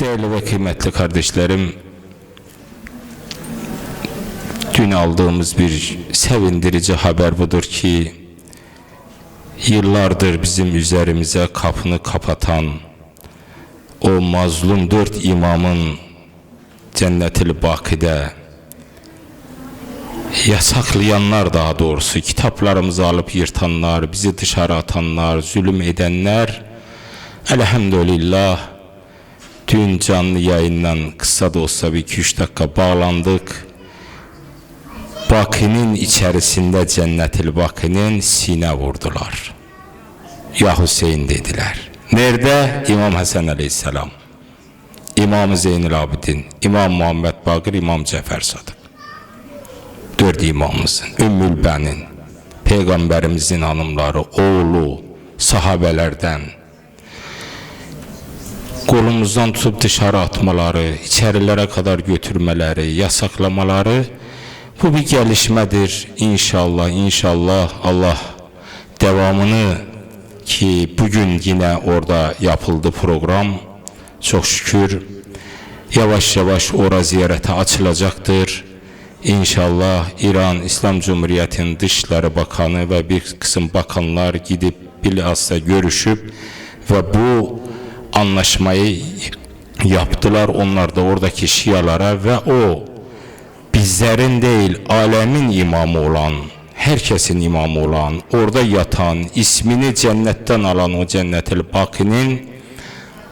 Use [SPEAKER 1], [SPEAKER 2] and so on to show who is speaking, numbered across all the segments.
[SPEAKER 1] Değerli ve kıymetli kardeşlerim, dün aldığımız bir sevindirici haber budur ki, yıllardır bizim üzerimize kapını kapatan, o mazlum dört imamın Cennet-i Bakı'da yasaklayanlar daha doğrusu kitaplarımızı alıp yırtanlar, bizi dışarı atanlar, zulüm edenler elhamdülillah dün canlı yayından kısa da olsa bir iki üç dakika bağlandık. Bakı'nın içerisinde Cennet-i Bakı'nın sine vurdular. Ya Hüseyin dediler. Nerede? İmam Hasan Aleyhisselam. İmam Zeynel Abidin, İmam Muhammed Bakır, İmam Cafer Sadık. Dört imamımızın, Ümmül Benin, Peygamberimizin hanımları, oğlu, sahabelerden, kolumuzdan tutup dışarı atmaları, içerilere kadar götürmeleri, yasaklamaları bu bir gelişmedir. İnşallah, inşallah Allah devamını ki bugün yine orada yapıldı program. Çok şükür yavaş yavaş ora ziyarete açılacaktır. İnşallah İran İslam Cumhuriyeti'nin Dışişleri Bakanı ve bir kısım bakanlar gidip bilhassa görüşüp ve bu anlaşmayı yaptılar. Onlar da oradaki Şialara ve o bizlerin değil alemin imamı olan, herkesin imamı olan, orada yatan, ismini cennetten alan o cennetil bakinin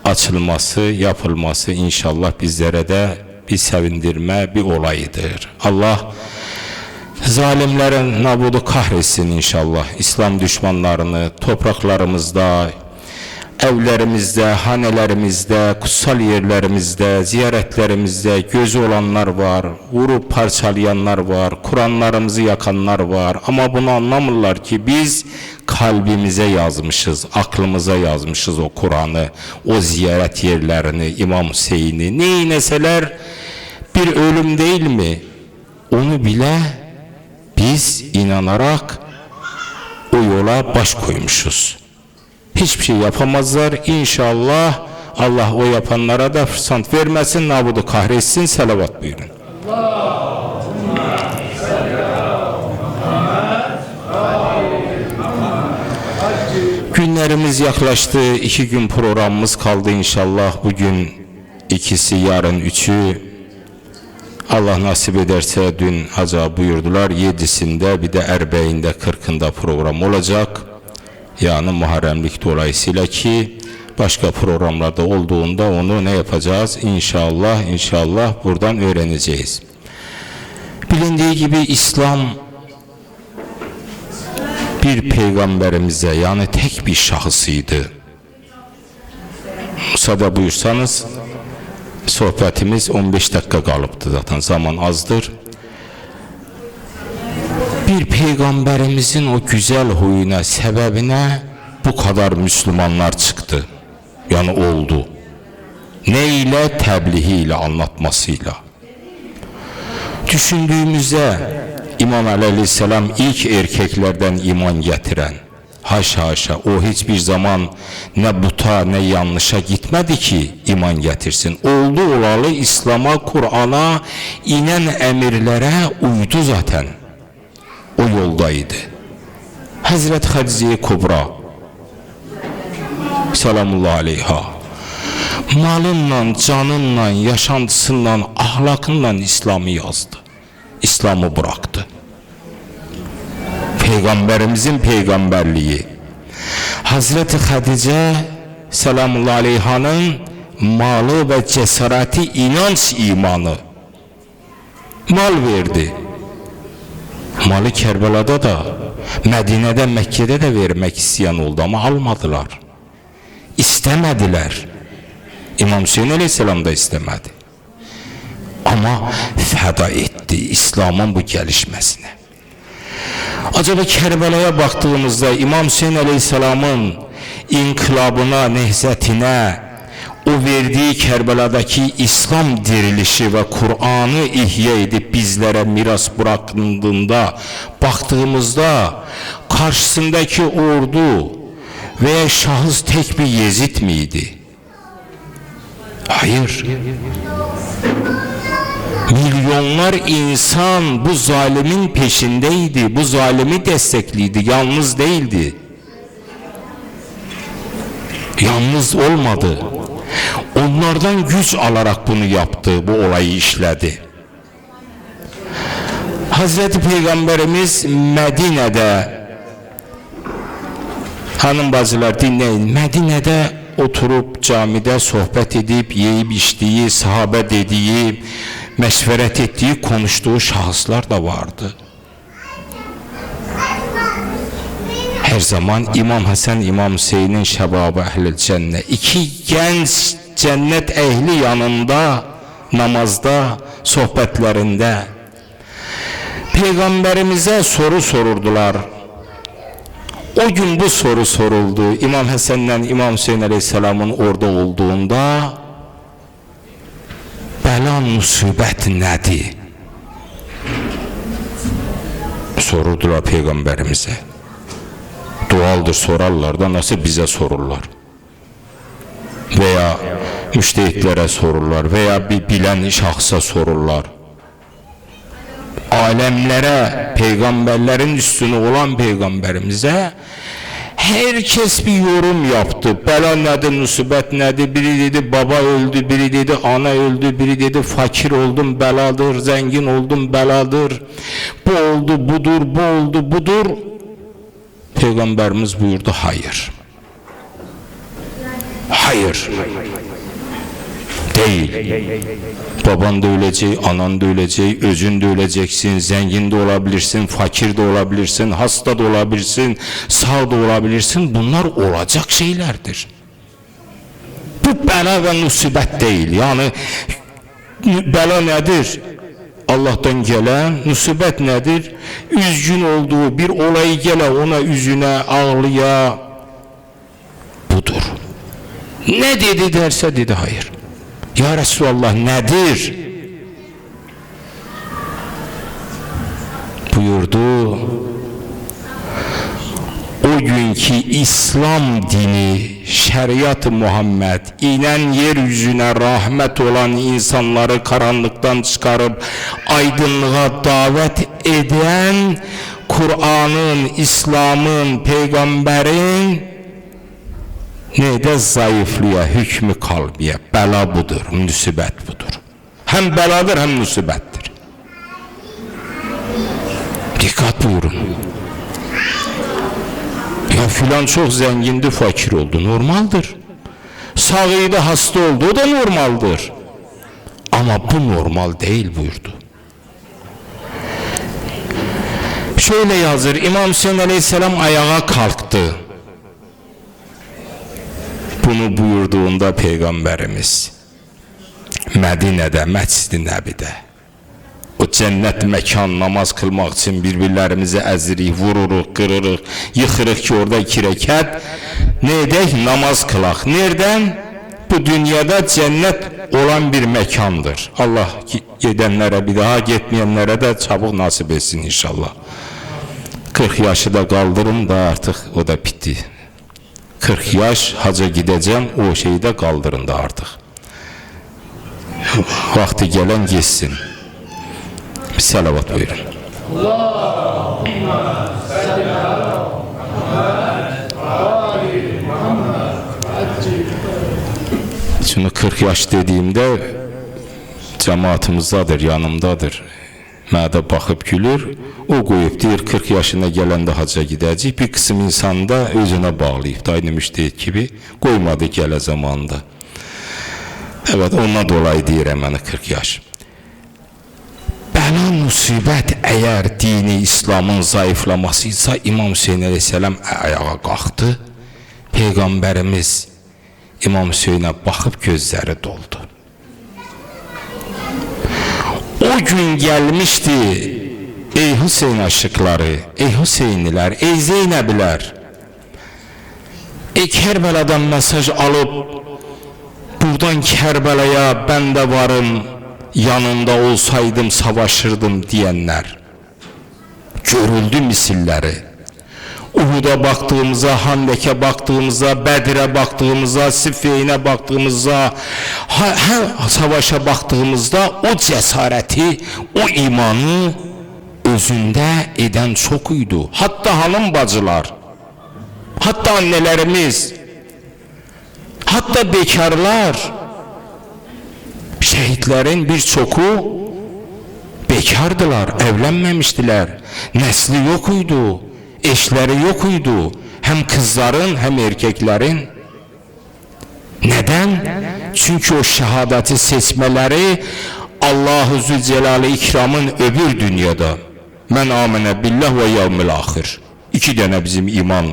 [SPEAKER 1] açılması, yapılması inşallah bizlere de bir sevindirme, bir olayıdır. Allah zalimlerin nabudu kahretsin inşallah. İslam düşmanlarını topraklarımızda, evlerimizde, hanelerimizde, kutsal yerlerimizde, ziyaretlerimizde gözü olanlar var, vurup parçalayanlar var, Kur'anlarımızı yakanlar var. Ama bunu anlamırlar ki biz kalbimize yazmışız, aklımıza yazmışız o Kur'an'ı, o ziyaret yerlerini, İmam Hüseyin'i. Ne ineseler bir ölüm değil mi? Onu bile biz inanarak o yola baş koymuşuz hiçbir şey yapamazlar. İnşallah Allah o yapanlara da fırsat vermesin, nabudu kahretsin. Selavat buyurun. Günlerimiz yaklaştı. iki gün programımız kaldı inşallah. Bugün ikisi, yarın üçü. Allah nasip ederse dün acaba buyurdular. Yedisinde bir de Erbeğinde, kırkında program olacak yani Muharremlik dolayısıyla ki başka programlarda olduğunda onu ne yapacağız? İnşallah inşallah buradan öğreneceğiz. Bilindiği gibi İslam bir peygamberimize yani tek bir şahısıydı. Müsaade buyursanız sohbetimiz 15 dakika kalıptı zaten zaman azdır peygamberimizin o güzel huyuna, sebebine bu kadar Müslümanlar çıktı. Yani oldu. Ne ile? Tebliğiyle, anlatmasıyla. Düşündüğümüzde İmam Aleyhisselam ilk erkeklerden iman getiren, haşa haşa o hiçbir zaman ne buta ne yanlışa gitmedi ki iman getirsin. Oldu olalı İslam'a, Kur'an'a inen emirlere uydu zaten o yoldaydı. Hazret Hadize Kubra selamullah aleyha malınla, canınla, yaşantısıyla, ahlakınla İslam'ı yazdı. İslam'ı bıraktı. Peygamberimizin peygamberliği. Hazreti Hadice selamullah aleyhanın malı ve cesareti inanç imanı mal verdi. Malı Kerbela'da da, Medine'de, Mekke'de de vermek isteyen oldu ama almadılar. İstemediler. İmam Hüseyin Aleyhisselam da istemedi. Ama feda etti İslam'ın bu gelişmesine. Acaba Kerbela'ya baktığımızda İmam Hüseyin Aleyhisselam'ın inkılabına, nehzetine, o verdiği Kerbela'daki İslam dirilişi ve Kur'an'ı ihya edip bizlere miras bırakıldığında baktığımızda karşısındaki ordu veya şahıs tek bir Yezid miydi? Hayır. Milyonlar insan bu zalimin peşindeydi. Bu zalimi destekliydi. Yalnız değildi. Yalnız olmadı. Onlardan güç alarak bunu yaptı. Bu olayı işledi. Hazreti Peygamberimiz Medine'de Hanım bacılar dinleyin. Medine'de oturup camide sohbet edip yiyip içtiği, sahabe dediği, meşveret ettiği, konuştuğu şahıslar da vardı. Her zaman İmam Hasan, İmam Hüseyin'in şebabı ehl cennet. İki genç cennet ehli yanında, namazda, sohbetlerinde. Peygamberimize soru sorurdular. O gün bu soru soruldu. İmam Hasan'la İmam Hüseyin Aleyhisselam'ın orada olduğunda bela musibet nedir? Sorurdular Peygamberimize. Doğaldır sorarlar da nasıl bize sorurlar. Veya müştehitlere sorurlar veya bir bilen şahsa sorurlar alemlere, peygamberlerin üstüne olan peygamberimize herkes bir yorum yaptı. Bela nedir, musibet nedir? Biri dedi baba öldü, biri dedi ana öldü, biri dedi fakir oldum beladır, zengin oldum beladır. Bu oldu budur, bu oldu budur. Peygamberimiz buyurdu hayır. Hayır. Değil. Baban da ölecek, anan da ölecek, özün de öleceksin, zengin de olabilirsin, fakir de olabilirsin, hasta da olabilirsin, sağ da olabilirsin. Bunlar olacak şeylerdir. Bu bela ve musibet değil. Yani bela nedir? Allah'tan gelen musibet nedir? Üzgün olduğu bir olay gele ona üzüne ağlıya budur. Ne dedi derse dedi hayır. Ya Resulallah nedir? Buyurdu. O günkü İslam dini, şeriat-ı Muhammed, inen yeryüzüne rahmet olan insanları karanlıktan çıkarıp aydınlığa davet eden Kur'an'ın, İslam'ın, peygamberin ne de zayıflığa, hükmü kalbiye, bela budur, musibet budur. Hem beladır hem musibettir. Dikkat buyurun. Ya filan çok zengindi, fakir oldu. Normaldir. Sağıydı, hasta oldu. O da normaldir. Ama bu normal değil buyurdu. Şöyle yazır. İmam Hüseyin Aleyhisselam ayağa kalktı. Bunu buyurduğunda Peygamberimiz Medine'de, Məscid-i Nəbidə o cennet mekan namaz kılmak için birbirlerimizi əzirik, vururuq, qırırıq, yıxırıq ki orada iki rekat ne edək? Namaz kılaq. Nereden? Bu dünyada cennet olan bir mekandır. Allah gidenlere bir daha gitmeyenlere de çabuk nasip etsin inşallah. 40 yaşı da kaldırım da artık o da bitti. 40 yaş haca gideceğim o şeyi de kaldırın da artık. Vakti gelen geçsin. Bir salavat buyurun. Şimdi 40 yaş dediğimde cemaatimizdadır, yanımdadır. Mənə baxıb gülür. O qoyub deyir 40 yaşına gələndə hacca gedəcək. Bir qism insan da özünə bağlayıb. Da müştehid kimi qoymadı gələ zamanında. Evet ondan dolayı deyirəm mənə 40 yaş. Bəla musibət əgər dini İslamın zayıflamasıysa İmam Hüseyin əleyhissalam ayağa qalxdı. Peyğəmbərimiz İmam Hüseynə baxıb gözləri doldu. O gün gelmişti ey Hüseyin aşıkları, ey Hüseyinliler, ey Zeynəbilər. Ey Kərbələdən mesaj alıp buradan Kərbəlaya ben de varım, yanında olsaydım savaşırdım diyenler. Görüldü misilleri. Uhud'a baktığımızda, Handek'e baktığımızda, Bedir'e baktığımızda, Siffeyn'e baktığımızda, ha- her savaşa baktığımızda o cesareti, o imanı özünde eden çokuydu. Hatta hanım bacılar, hatta annelerimiz, hatta bekarlar, şehitlerin bir çoku bekardılar, evlenmemiştiler. Nesli yokuydu, eşleri yokuydu. Hem kızların hem erkeklerin. Neden? Çünkü o şehadeti seçmeleri Allahu Zülcelal'ı ikramın öbür dünyada. Men amene billah ve yevmil ahir. İki tane bizim iman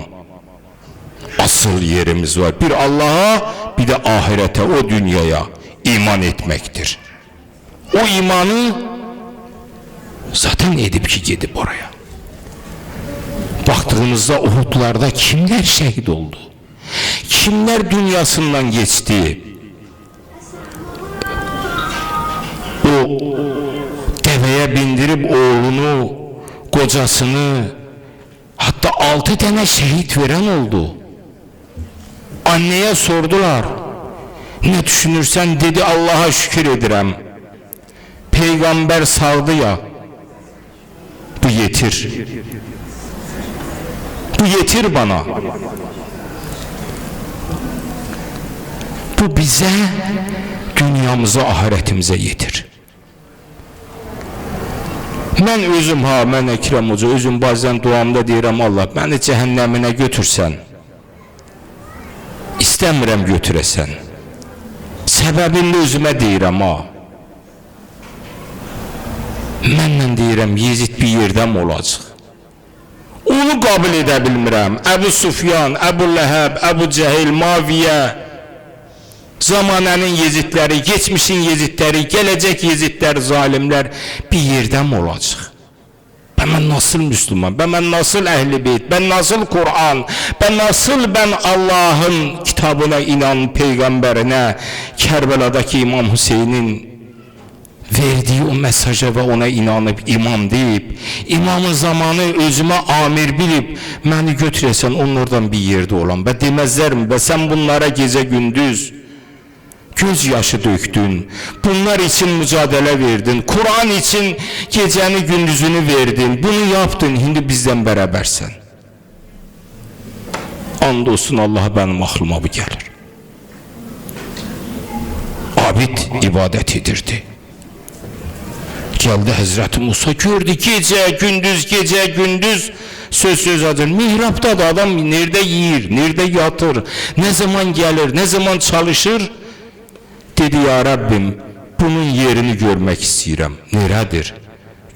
[SPEAKER 1] asıl yerimiz var. Bir Allah'a bir de ahirete o dünyaya iman etmektir. O imanı zaten edip ki gidip oraya. Baktığımızda Uhud'larda kimler şehit oldu? Kimler dünyasından geçti? O deveye bindirip oğlunu, kocasını, hatta altı tane şehit veren oldu. Anneye sordular. Ne düşünürsen dedi Allah'a şükür edirem. Peygamber saldı ya. Bu yetir. Bu yetir bana. Bu bize dünyamıza, ahiretimize yetir. Mən özüm ha, mən Ekrem Hoca, özüm bazen duamda deyirəm Allah, məni cəhənnəminə götürsən. İstəmirəm götürəsən. Səbəbini özümə deyirəm ha. Mənlə deyirəm, Yezid bir yerdə mi olacaq? Onu qabul edə bilmirəm. Əbu Sufyan, Əbu Ləhəb, Əbu Cəhil, Maviyə, zamanənin yezidləri, geçmişin yezidləri, gələcək yezidlər, zalimlər bir yerdə mi olacaq? Ben, ben nasıl Müslüman? Ben, ben nasıl ehli beyt? Ben nasıl Kur'an? Ben nasıl ben Allah'ın kitabına inan peygamberine Kerbela'daki İmam Hüseyin'in verdiği o mesaja ve ona inanıp imam deyip imamın zamanı özüme amir bilip beni götüresen onlardan bir yerde olan ve demezler mi? Ve sen bunlara gece gündüz gözyaşı döktün. Bunlar için mücadele verdin. Kur'an için geceni gündüzünü verdin. Bunu yaptın. Şimdi bizden berabersen. Andolsun Allah benim aklıma bu gelir. Abid ibadet edirdi. Geldi Hazreti Musa gördü gece gündüz gece gündüz söz söz adır. Mihrapta da adam nerede yiyir, nerede yatır, ne zaman gelir, ne zaman çalışır. Dedi ya Rabbim bunun yerini görmek istiyorum. Neredir?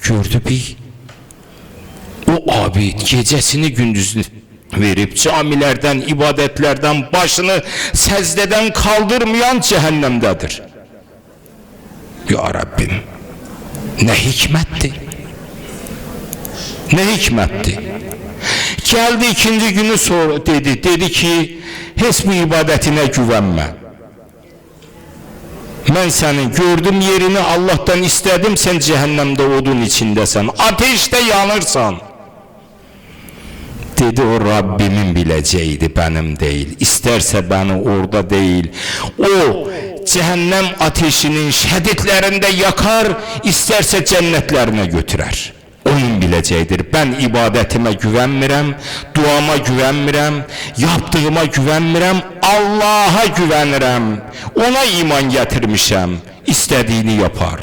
[SPEAKER 1] Gördü bir o abi gecesini gündüzünü verip camilerden, ibadetlerden başını secdeden kaldırmayan cehennemdedir. Ya Rabbim ne hikmetti. Ne hikmetti. Geldi ikinci günü sonra dedi. Dedi ki hiç bu ibadetine güvenme. Ben senin gördüm yerini Allah'tan istedim sen cehennemde odun içindesin. Ateşte yanırsan. Dedi o Rabbimin bileceğiydi benim değil. İsterse beni orada değil. O cehennem ateşinin şeditlerinde yakar, isterse cennetlerine götürer. Onun bileceğidir. Ben ibadetime güvenmirəm, duama güvenmirəm, yaptığıma güvenmirəm, Allah'a güvenirəm. Ona iman getirmişəm. İstediğini yapar.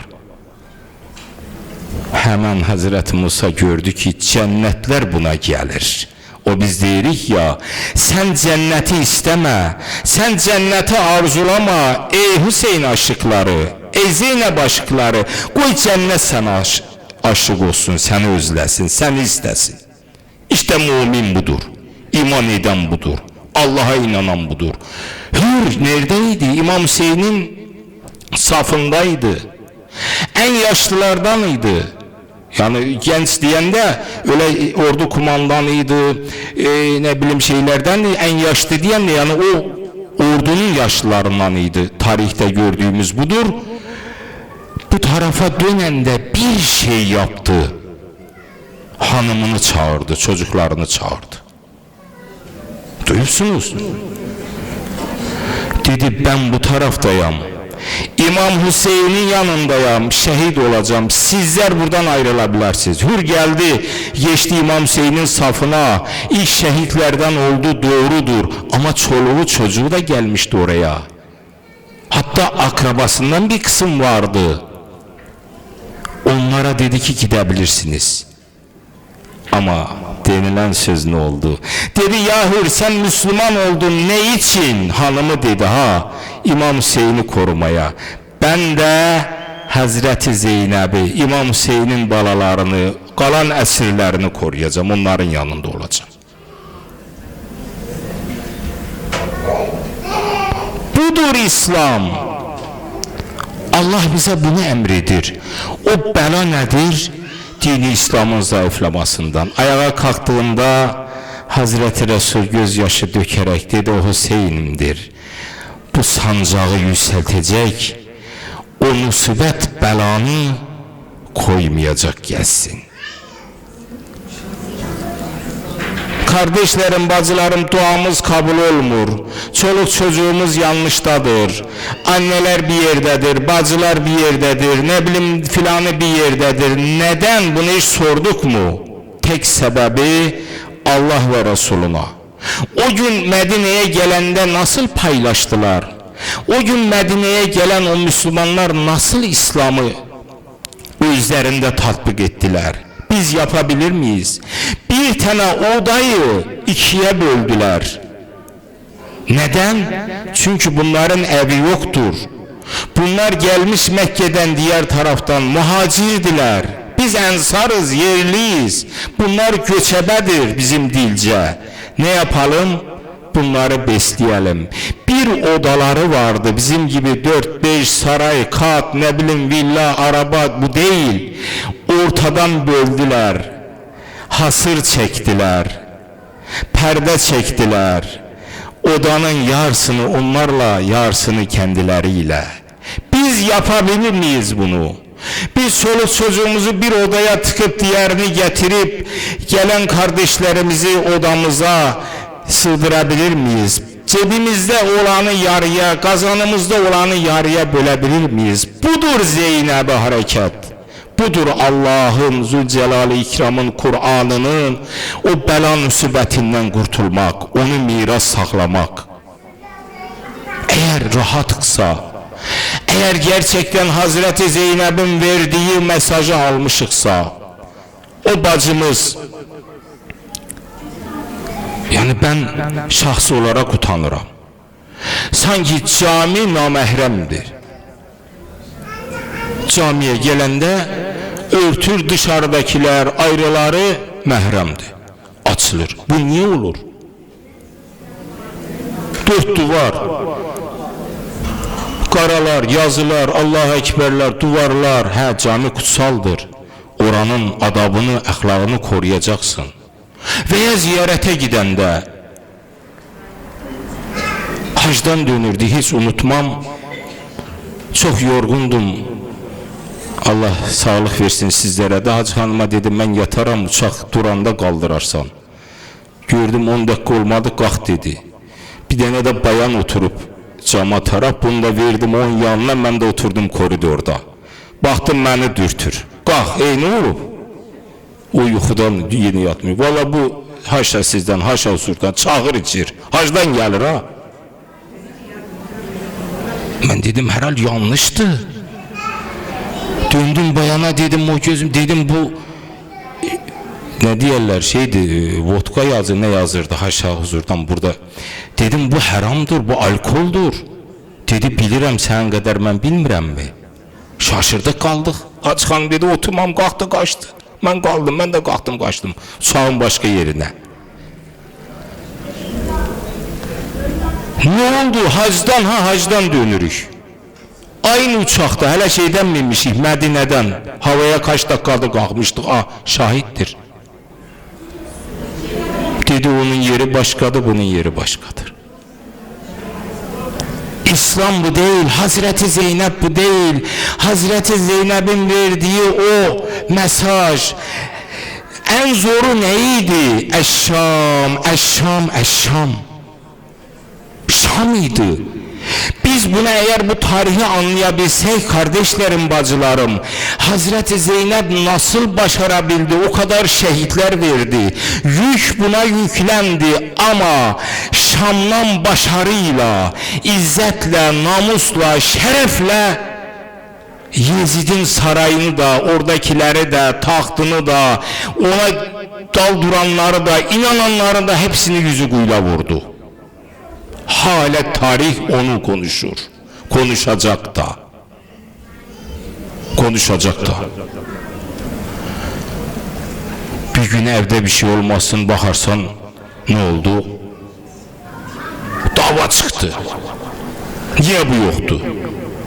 [SPEAKER 1] Hemen Hazreti Musa gördü ki cennetler buna gelir. O biz deyirik ya, sen cenneti isteme, sen cenneti arzulama ey Hüseyin aşıkları, ey Zeynep aşıkları, koy cennet sana aş aşık olsun, seni özlesin, seni istesin. İşte mümin budur, iman eden budur, Allah'a inanan budur. Hür neredeydi? İmam Hüseyin'in safındaydı. En yaşlılardanıydı. Yani genç diyende öyle ordu kumandanıydı, e, ne bileyim şeylerden en yaşlı diyen de yani o ordunun yaşlılarındanıydı. Tarihte gördüğümüz budur. Bu tarafa dönende bir şey yaptı. Hanımını çağırdı, çocuklarını çağırdı. Duyuyorsunuz. Dedi ben bu taraftayım. İmam Hüseyin'in yanındayım. Şehit olacağım. Sizler buradan ayrılabilirsiniz. Hür geldi. Geçti İmam Hüseyin'in safına. İlk şehitlerden oldu doğrudur. Ama çoluğu çocuğu da gelmişti oraya. Hatta akrabasından bir kısım vardı. Onlara dedi ki gidebilirsiniz. Ama denilen söz ne oldu? Dedi Yahır sen Müslüman oldun ne için? Hanımı dedi ha İmam Hüseyin'i korumaya. Ben de Hazreti Zeynep'i, İmam Hüseyin'in balalarını, kalan esirlerini koruyacağım. Onların yanında olacağım. Budur İslam. Allah bize bunu emredir. O bela nedir? Dini İslam'ın zayıflamasından. Ayağa kalktığında Hazreti Resul gözyaşı dökerek dedi o Hüseyin'imdir. Bu sancağı yükseltecek, o musibet belanı koymayacak gelsin. Kardeşlerim, bacılarım duamız kabul olmur. Çoluk çocuğumuz yanlıştadır. Anneler bir yerdedir, bacılar bir yerdedir, ne bileyim filanı bir yerdedir. Neden bunu hiç sorduk mu? Tek sebebi Allah ve Resuluna. O gün Medine'ye gelende nasıl paylaştılar? O gün Medine'ye gelen o Müslümanlar nasıl İslam'ı üzerinde tatbik ettiler? Biz yapabilir miyiz? Bir tane odayı ikiye böldüler. Neden? Çünkü bunların evi yoktur. Bunlar gelmiş Mekke'den diğer taraftan muhacirdiler. Biz ensarız, yerliyiz. Bunlar göçebedir bizim dilce. Ne yapalım? Bunları besleyelim. Bir odaları vardı bizim gibi 4-5 saray, kat, ne bileyim villa, araba bu değil. Ortadan böldüler. Hasır çektiler. Perde çektiler. Odanın yarısını onlarla, yarısını kendileriyle. Biz yapabilir miyiz bunu? Biz çoluk çocuğumuzu bir odaya tıkıp diğerini getirip gelen kardeşlerimizi odamıza sığdırabilir miyiz? Cebimizde olanı yarıya, kazanımızda olanı yarıya bölebilir miyiz? Budur Zeynep hareket. Budur Allah'ın Zülcelal'i ikramın Kur'an'ının o bela musibetinden kurtulmak, onu miras saklamak. Eğer rahatsa, eğer gerçekten Hazreti Zeynep'in verdiği mesajı almışıksa, o bacımız, yani ben şahsi olarak utanırım. Sanki cami namahremdir. Camiye gelende örtür dışarıdakiler ayrıları məhrəmdir. Açılır. Bu niye olur? Dört duvar. Qaralar, yazılar, Allah ekberler, duvarlar. Hə, cami kutsaldır. Oranın adabını, əxlaqını koruyacaqsın. Veya ziyarete gidende hacdan dönürdü hiç unutmam. Çok yorgundum. Allah sağlık versin sizlere. Daha hanıma dedim ben yataram uçak duranda kaldırarsan. Gördüm 10 dakika olmadı kalk dedi. Bir tane de bayan oturup cama taraf bunu da verdim onun yanına ben de oturdum koridorda. Baktım beni dürtür. Kalk ey ne olur? O yuxudan yeni yatmıyor. Valla bu haşa sizden, haşa usurdan çağır içir. Hacdan gelir ha. Ben dedim herhal yanlıştı. Döndüm bayana dedim o gözüm dedim bu ne diyorlar şeydi e, vodka yazı ne yazırdı haşa huzurdan burada. Dedim bu haramdır bu alkoldur. Dedi bilirəm sen kadar ben bilmirəm mi? Şaşırdık kaldık. Açxan dedi oturmam kalktı kaçtı. Ben kaldım ben de kalktım kaçtım. Sağın başka yerine. Ne oldu? Hacdan ha hacdan dönürük. Aynı uçakta hele şeyden minmişik Medine'den. Havaya kaç dakikada kalkmıştık. Ah şahittir. Dedi onun yeri başkadır bunun yeri başkadır. İslam bu değil, Hazreti Zeynep bu değil. Hazreti Zeynep'in verdiği o mesaj. En zoru neydi? Eşşam, eşşam, eşşam. mıydı? Biz buna eğer bu tarihi anlayabilsek kardeşlerim, bacılarım, Hazreti Zeynep nasıl başarabildi? O kadar şehitler verdi. Yük buna yüklendi ama Şam'dan başarıyla, izzetle, namusla, şerefle Yezid'in sarayını da, oradakileri de, tahtını da, ona dal duranları da, inananları da hepsini yüzü kuyla vurdu. Hala tarih onu konuşur. Konuşacak da. Konuşacak da. Bir gün evde bir şey olmasın bakarsan ne oldu? Dava çıktı. Niye bu yoktu?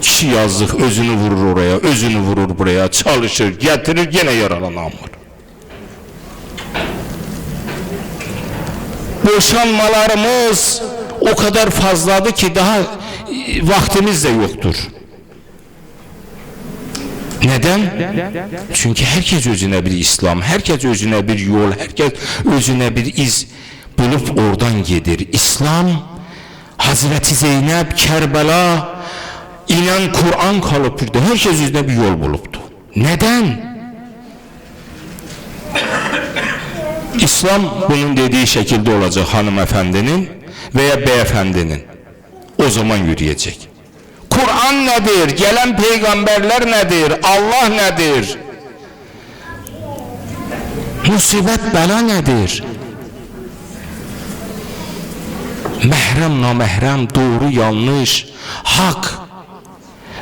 [SPEAKER 1] Kişi yazdık özünü vurur oraya, özünü vurur buraya, çalışır, getirir gene yaralanan var. Boşanmalarımız o kadar fazladı ki daha e, vaktimiz de yoktur. Neden? Çünkü herkes özüne bir İslam, herkes özüne bir yol, herkes özüne bir iz bulup oradan gelir. İslam, Hazreti Zeynep, Kerbela, inen Kur'an kalıp burada. Herkes özüne bir yol buluptu. Neden? İslam bunun dediği şekilde olacak hanımefendinin veya beyefendinin. O zaman yürüyecek. Kur'an nedir? Gelen peygamberler nedir? Allah nedir? Musibet bela nedir? Mehrem namehrem, doğru yanlış, hak,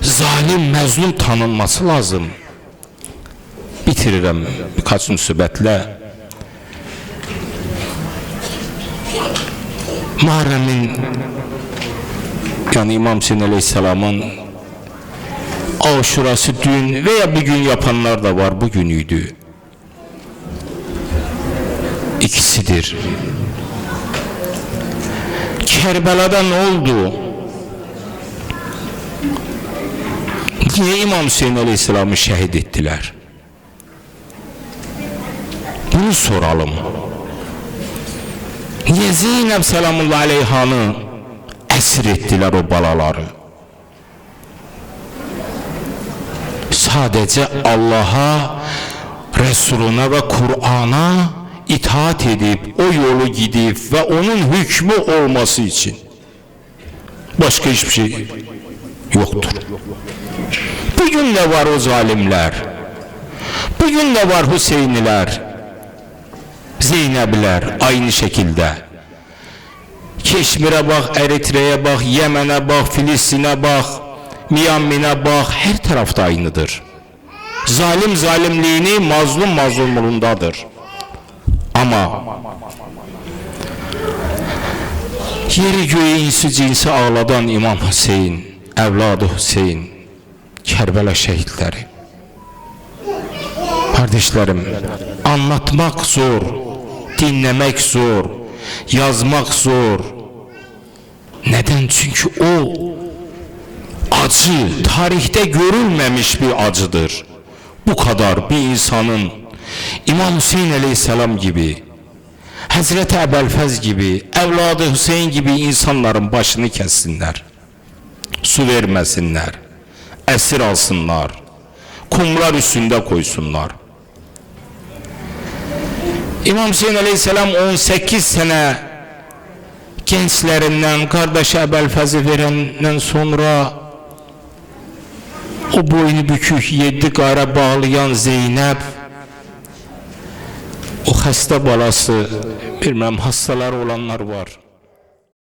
[SPEAKER 1] zalim məzlum tanınması lazım. Bitirirəm birkaç müsibətlə. Muharremin yani İmam Hüseyin Aleyhisselam'ın aşurası dün veya bir gün yapanlar da var bugünüydü. İkisidir. Kerbela'da ne oldu? Niye İmam Hüseyin Aleyhisselam'ı şehit ettiler? Bunu soralım. Niye Zeynep selamullahi aleyhanı esir ettiler o balaları? Sadece Allah'a, Resuluna ve Kur'an'a itaat edip o yolu gidip ve onun hükmü olması için. Başka hiçbir şey yoktur. Bugün de var o zalimler. Bugün de var Hüseyinliler. Zeynep'ler aynı şekilde. Keşmir'e bak, Eritre'ye bak, Yemen'e bak, Filistin'e bak, Myanmar'e bak, her tarafta aynıdır. Zalim zalimliğini, mazlum mazlumluğundadır. Ama yeri göğü insi cinsi ağladan İmam Hüseyin, evladı Hüseyin, Kerbela şehitleri. Kardeşlerim, anlatmak zor, dinlemek zor, yazmak zor. Neden? Çünkü o acı, tarihte görülmemiş bir acıdır. Bu kadar bir insanın İmam Hüseyin Aleyhisselam gibi, Hazreti Ebelfez gibi, evladı Hüseyin gibi insanların başını kessinler. Su vermesinler, esir alsınlar, kumlar üstünde koysunlar. İmam Hüseyin Aleyhisselam 18 sene gençlerinden kardeş Ebelfez'i verenden sonra o boynu bükük yedi qara bağlayan Zeynep o xəstə balası bilmem hastaları olanlar var